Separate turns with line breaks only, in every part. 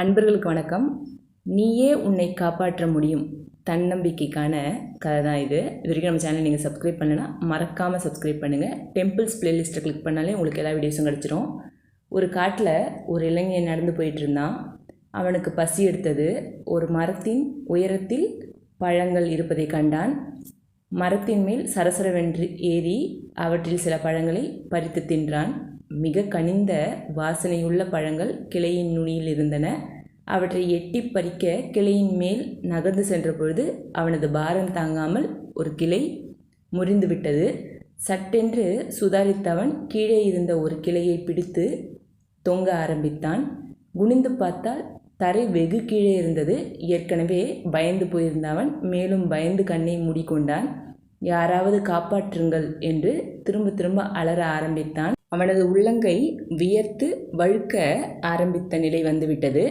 அன்பர்களுக்கு வணக்கம். நீயே உன்னை காப்பாற்ற முடியும். தன்னம்பிக்கைக்கான கதை தான் இது. இது வரைக்கும் நம்ம சேனல் நீங்கள் சப்ஸ்கிரைப் பண்ணலைன்னா மறக்காமல் சப்ஸ்கிரைப் பண்ணுங்கள் டெம்பிள்ஸ் பிளேலிஸ்ட்டை கிளிக் பண்ணாலே உங்களுக்கு எல்லா வீடியோஸும் கிடச்சிரும். ஒரு காட்டில் ஒரு இளைஞன் நடந்து போயிட்டு இருந்தான். அவனுக்கு பசி எடுத்தது. ஒரு மரத்தின் உயரத்தில் பழங்கள் இருப்பதை கண்டான். மரத்தின் மேல் சரசரவென்று ஏறி அவற்றில் சில பழங்களை பறித்து தின்றான். மிக கனிந்த வாசனையுள்ள பழங்கள் கிளையின் நுனியில் இருந்தன. அவற்றை எட்டி பறிக்க கிளையின் மேல் நகர்ந்து சென்ற பொழுது அவனது பாரம் தாங்காமல் ஒரு கிளை முறிந்துவிட்டது. சட்டென்று சுதாரித்தவன் கீழே இருந்த ஒரு கிளையை பிடித்து தொங்க ஆரம்பித்தான். குனிந்து பார்த்தால் தரை வெகு கீழே இருந்தது. ஏற்கனவே பயந்து போயிருந்தவன் மேலும் பயந்து கண்ணை மூடிக்கொண்டான். யாராவது காப்பாற்றுங்கள் என்று திரும்ப திரும்ப அலற ஆரம்பித்தான். அவனது உள்ளங்கை வியர்த்து வழுக்க ஆரம்பித்த நிலை வந்துவிட்டது.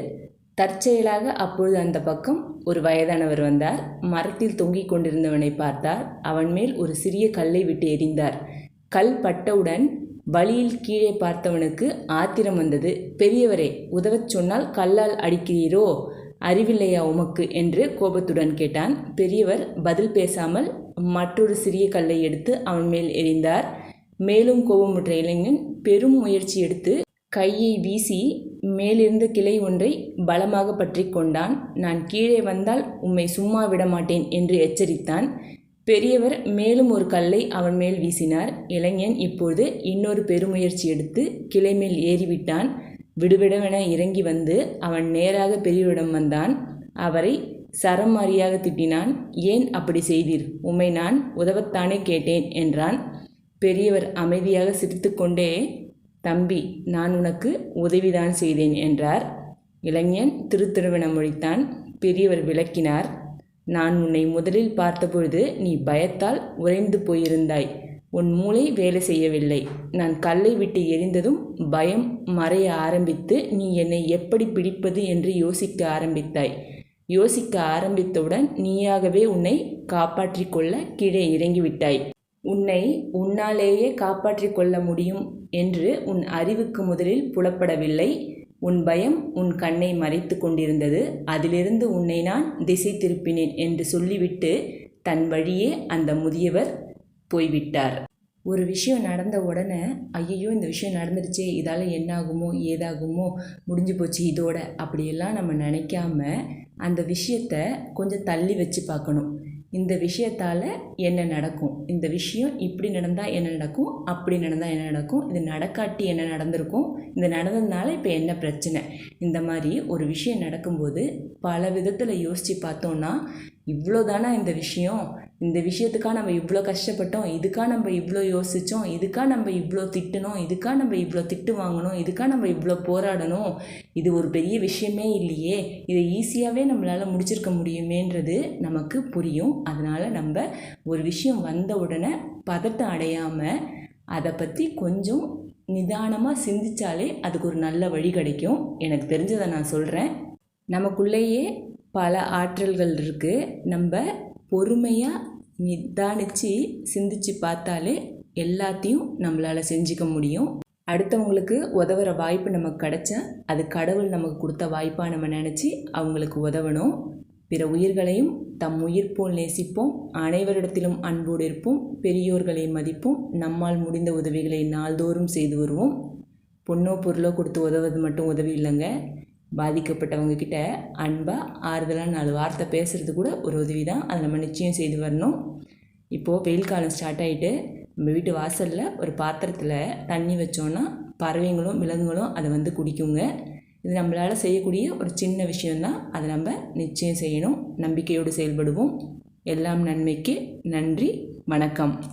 தற்செயலாக அப்பொழுது அந்த பக்கம் ஒரு வயதானவர் வந்தார். மரத்தில் தொங்கிக் கொண்டிருந்தவனை பார்த்தார். அவன் மேல் ஒரு சிறிய கல்லை விட்டு எறிந்தார். கல் பட்டவுடன் வழியில் கீழே பார்த்தவனுக்கு ஆத்திரம் வந்தது. பெரியவரே உதவச் சொன்னால் கல்லால் அடிக்கிறீரோ? அறிவில்லையா உமக்கு? என்று கோபத்துடன் கேட்டான். பெரியவர் பதில் பேசாமல் மற்றொரு சிறிய கல்லை எடுத்து அவன் மேல் எறிந்தார். மேலும் கோபமுற்ற இளைஞன் பெரும் முயற்சி எடுத்து கையை வீசி மேலிருந்த கிளை ஒன்றை பலமாக பற்றி கொண்டான். நான் கீழே வந்தால் உம்மை சும்மா விடமாட்டேன் என்று எச்சரித்தான். பெரியவர் மேலும் ஒரு கல்லை அவன் மேல் வீசினார். இளைஞன் இப்போது இன்னொரு பெருமுயற்சி எடுத்து கிளை மேல் ஏறிவிட்டான். விடுவிடவென இறங்கி வந்து அவன் நேராக பெரியவரிடம் வந்தான். அவரை சரமாரியாக திட்டினான். ஏன் அப்படி செய்தீர்? உம்மை நான் உதவத்தானே கேட்டேன் என்றான். பெரியவர் அமைதியாக சிரித்துக்கொண்டே தம்பி நான் உனக்கு உதவிதான் செய்தேன் என்றார். இளைஞன் திருத்திருவென முழித்தான் பெரியவர் விளக்கினார். நான் உன்னை முதலில் பார்த்தபொழுது நீ பயத்தால் உறைந்து போயிருந்தாய். உன் மூளை வேலை செய்யவில்லை. நான் கல்லை விட்டு எரிந்ததும் பயம் மறைய ஆரம்பித்து நீ என்னை எப்படி பிடிப்பது என்று யோசிக்க ஆரம்பித்தாய். யோசிக்க ஆரம்பித்தவுடன் நீயாகவே உன்னை காப்பாற்றிக் கொள்ள கீழே இறங்கிவிட்டாய். உன்னை உன்னாலேயே காப்பாற்றிக் கொள்ள முடியும் என்று உன் அறிவுக்கு முதலில் புலப்படவில்லை. உன் பயம் உன் கண்ணை மறைத்து கொண்டிருந்தது. அதிலிருந்து உன்னை நான் திசை திருப்பினேன் என்று சொல்லிவிட்டு தன் வழியே அந்த முதியவர் போய்விட்டார். ஒரு விஷயம் நடந்த உடனே ஐயையோ இந்த விஷயம் நடந்துருச்சே இதால் என்னாகுமோ ஏதாகுமோ முடிஞ்சு போச்சு இதோட அப்படியெல்லாம் நம்ம நினைக்காம அந்த விஷயத்த கொஞ்சம் தள்ளி வச்சு பார்க்கணும். இந்த விஷயத்தால் என்ன நடக்கும்? இந்த விஷயம் இப்படி நடந்தால் என்ன நடக்கும்? அப்படி நடந்தால் என்ன நடக்கும்? இது நடக்காட்டி என்ன நடந்திருக்கும்? இந்த நடந்ததுனால இப்போ என்ன பிரச்சனை? இந்த மாதிரி ஒரு விஷயம் நடக்கும்போது பல விதத்தில் யோசித்து பார்த்தோன்னா இவ்வளோ தானே இந்த விஷயம்? இந்த விஷயத்துக்காக நம்ம இவ்வளோ கஷ்டப்பட்டோம் இதுக்காக நம்ம இவ்வளோ யோசித்தோம் இதுக்காக நம்ம இவ்வளோ திட்டணும் இதுக்காக நம்ம இவ்வளோ திட்டு வாங்கணும் இதுக்காக நம்ம இவ்வளோ போராடணும் இது ஒரு பெரிய விஷயமே இல்லையே. இதை ஈஸியாகவே நம்மளால் முடிச்சிருக்க முடியுமேன்றது நமக்கு புரியும். அதனால் நம்ம ஒரு விஷயம் வந்த உடனே பதட்டம் அடையாமல் அதை பற்றி கொஞ்சம் நிதானமாக சிந்திச்சாலே அதுக்கு ஒரு நல்ல வழி கிடைக்கும். எனக்கு தெரிஞ்சதை நான் சொல்கிறேன் நமக்குள்ளேயே பல ஆற்றல்கள் இருக்குது நம்ம பொறுமையாக நிதானித்து சிந்திச்சு பார்த்தாலே எல்லாத்தையும் நம்மளால் செஞ்சுக்க முடியும். அடுத்தவங்களுக்கு உதவுற வாய்ப்பு நமக்கு கிடைச்சா அது கடவுள் நமக்கு கொடுத்த வாய்ப்பாக நம்ம நினச்சி அவங்களுக்கு உதவணும். பிற உயிர்களையும் தம் உயிர் போல் நேசிப்போம். அனைவரிடத்திலும் அன்போடு இருப்போம். பெரியோர்களை மதிப்போம். நம்மால் முடிந்த உதவிகளை நாள்தோறும் செய்து வருவோம். பொண்ணோ பொருளோ கொடுத்து உதவுவது மட்டும் உதவி இல்லைங்க. பாதிக்கப்பட்டவங்க கிட்ட அன்பாக ஆறுதலாக நாலு வார்த்தை பேசுகிறது கூட ஒரு உதவி தான் அதை நம்ம நிச்சயம் செய்து வரணும். இப்போது வெயில் காலம் ஸ்டார்ட் ஆகிட்டு நம்ம வீட்டு வாசலில் ஒரு பாத்திரத்தில் தண்ணி வச்சோன்னா பறவைங்களும் விலங்குகளும் அதை வந்து குடிக்குங்க. இது நம்மளால் செய்யக்கூடிய ஒரு சின்ன விஷயந்தான் அதை நம்ம நிச்சயம் செய்யணும். நம்பிக்கையோடு செயல்படுவோம். எல்லாம் நன்மைக்கு நன்றி. வணக்கம்.